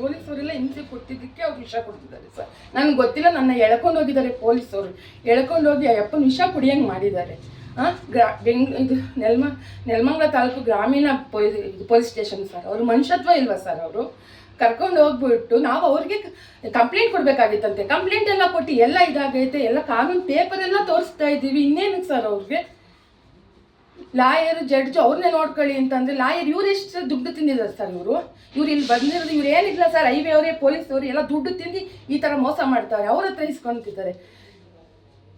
ಪೊಲೀಸವರೆಲ್ಲ ಹಿಂಸೆ ಕೊಟ್ಟಿದ್ದಕ್ಕೆ ಅವ್ರು ವಿಷ ಕೊಡ್ತಿದ್ದಾರೆ ಸರ್. ನನಗೆ ಗೊತ್ತಿಲ್ಲ, ನನ್ನ ಎಳ್ಕೊಂಡು ಹೋಗಿದ್ದಾರೆ ಪೊಲೀಸವರು. ಎಳ್ಕೊಂಡು ಹೋಗಿ ಅಪ್ಪನ ವಿಷ ಕುಡಿಯಂಗೆ ಮಾಡಿದ್ದಾರೆ. ಗ್ರಾ, ಬೆಂಗ್, ಇದು ನೆಲ್ಮ, ನೆಲಮಂಗಲ ತಾಲೂಕು ಗ್ರಾಮೀಣ ಪೊಲೀಸ್ ಪೊಲೀಸ್ ಸ್ಟೇಷನ್ ಸರ್. ಅವರು ಮನುಷ್ಯತ್ವ ಇಲ್ವಾ ಸರ್ ಅವರು? ಕರ್ಕೊಂಡು ಹೋಗ್ಬಿಟ್ಟು ನಾವು ಅವ್ರಿಗೆ ಕಂಪ್ಲೇಂಟ್ ಕೊಡಬೇಕಾಗಿತ್ತಂತೆ. ಕಂಪ್ಲೇಂಟ್ ಎಲ್ಲ ಕೊಟ್ಟು ಎಲ್ಲ ಇದಾಗೈತೆ, ಎಲ್ಲ ಕಾನೂನು ಪೇಪರ್ ಎಲ್ಲ ತೋರಿಸ್ತಾ ಇದ್ದೀವಿ ಇನ್ನೇನಕ್ಕೆ ಸರ್ ಅವ್ರಿಗೆ? ಲಾಯರ್, ಜಡ್ಜ್ ಅವ್ರನ್ನೇ ನೋಡ್ಕೊಳ್ಳಿ ಅಂತಂದ್ರೆ ಲಾಯರ್ ಇವ್ರು ಎಷ್ಟು ದುಡ್ಡು ತಿಂದಿದ್ದಾರೆ ಸರ್ ಇವರು? ಇವ್ರು ಇಲ್ಲಿ ಬಂದಿರೋದು ಇವ್ರು ಏನಿಲ್ಲ ಸರ್ ಹೈವೇ ಅವರೇ ಪೊಲೀಸ್ ಅವರು, ಎಲ್ಲ ದುಡ್ಡು ತಿಂದು ಈ ಥರ ಮೋಸ ಮಾಡ್ತಾರೆ. ಅವ್ರ ಹತ್ರ ಇಸ್ಕೊಂತಿದ್ದಾರೆ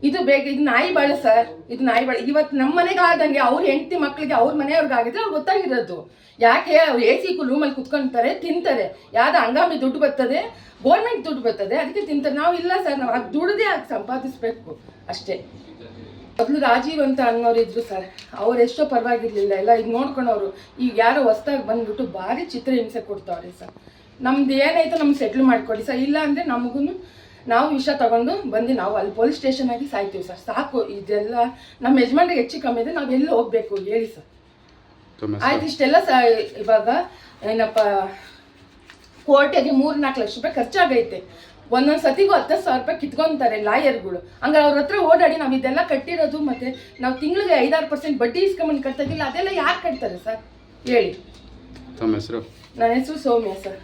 ಇದು ಬೇಗ, ಇದು ನಾಯಿ ಬಾಳೆ ಸರ್. ಇದು ನಾಯಿ ಬಾಳೆ. ಇವತ್ತು ನಮ್ಮ ಮನೆಗೆ ಆದಂಗೆ ಅವ್ರ ಹೆಂಡತಿ ಮಕ್ಕಳಿಗೆ ಅವ್ರ ಮನೆಯವ್ರಿಗೆ ಆಗಿದ್ರೆ ಅವ್ರು ಗೊತ್ತಾಗಿರೋದು. ಯಾಕೆ ಅವ್ರು ಎ ಸಿ ರೂಮಲ್ಲಿ ಕುತ್ಕೊಂತಾರೆ, ತಿಂತಾರೆ. ಯಾವ್ದು ಹಂಗಾಮಿ ದುಡ್ಡು ಬರ್ತದೆ? ಗೋರ್ಮೆಂಟ್ ದುಡ್ಡು ಬರ್ತದೆ. ಅದಕ್ಕೆ ತಿಂತಾರೆ. ನಾವು ಇಲ್ಲ ಸರ್, ನಾವು ಅದು ದುಡ್ದೇ ಆಗಿ ಸಂಪಾದಿಸ್ಬೇಕು. ಅಷ್ಟೇ. ಮೊದಲು ರಾಜೀವ್ ಅಂತ ಅನ್ನೋರು ಇದ್ರು ಸರ್ ಅವ್ರು ಎಷ್ಟೋ ಪರವಾಗಿರ್ಲಿಲ್ಲ. ಎಲ್ಲ ಈಗ ನೋಡ್ಕೊಂಡವ್ರು ಈಗ ಯಾರೋ ಹೊಸ್ದಾಗಿ ಬಂದ್ಬಿಟ್ಟು ಭಾರಿ ಚಿತ್ರಹಿಂಸೆ ಕೊಡ್ತಾವ್ರೆ ಸರ್. ನಮ್ದು ಏನಾಯ್ತು ನಮ್ಗೆ ಸೆಟ್ಲ್ ಮಾಡ್ಕೊಡಿ ಸರ್. ಇಲ್ಲ ಅಂದರೆ ನಮಗೂ ನಾವು ವಿಷ ತಗೊಂಡು ಬಂದು ನಾವು ಅಲ್ಲಿ ಪೊಲೀಸ್ ಸ್ಟೇಷನ್ ಆಗಿ ಸಾಯ್ತೀವಿ ಸರ್. ಸಾಕು ಇದೆಲ್ಲ ನಮ್ಮ ಯಜಮಾನ್ರಿಗೆ ಹೆಚ್ಚು ಕಮ್ಮಿ ಇದೆ. ನಾವು ಎಲ್ಲಿ ಹೋಗ್ಬೇಕು ಹೇಳಿ ಸರ್. ಆಯ್ತು ಇಷ್ಟೆಲ್ಲ ಸ ಇವಾಗ ಏನಪ್ಪ ಕೋರ್ಟಿಗೆ ಮೂರು ನಾಲ್ಕು ಲಕ್ಷ ರೂಪಾಯಿ ಖರ್ಚಾಗೈತೆ. ಒಂದೊಂದು ಸತಿಗೂ ಹತ್ತು ಸಾವಿರ ರೂಪಾಯಿ ಕಿತ್ಕೊಂತಾರೆ ಲಾಯರ್ಗಳು. ಹಂಗಾರೆ ಅವ್ರ ಹತ್ರ ಓಡಾಡಿ ನಾವು ಇದೆಲ್ಲ ಕಟ್ಟಿರೋದು ಮತ್ತೆ ನಾವು ತಿಂಗಳಿಗೆ ಐದಾರು ಪರ್ಸೆಂಟ್ ಬಡ್ಡಿ ಇಸ್ಕೊಂಬಂದು ಕಟ್ತಾಗಿಲ್ಲ ಅದೆಲ್ಲ ಯಾರು ಕಟ್ತಾರೆ ಸರ್? ಹೇಳಿ. ತಮ್ಮ ಹೆಸರು? ನನ್ನ ಹೆಸರು ಸೌಮ್ಯ ಸರ್.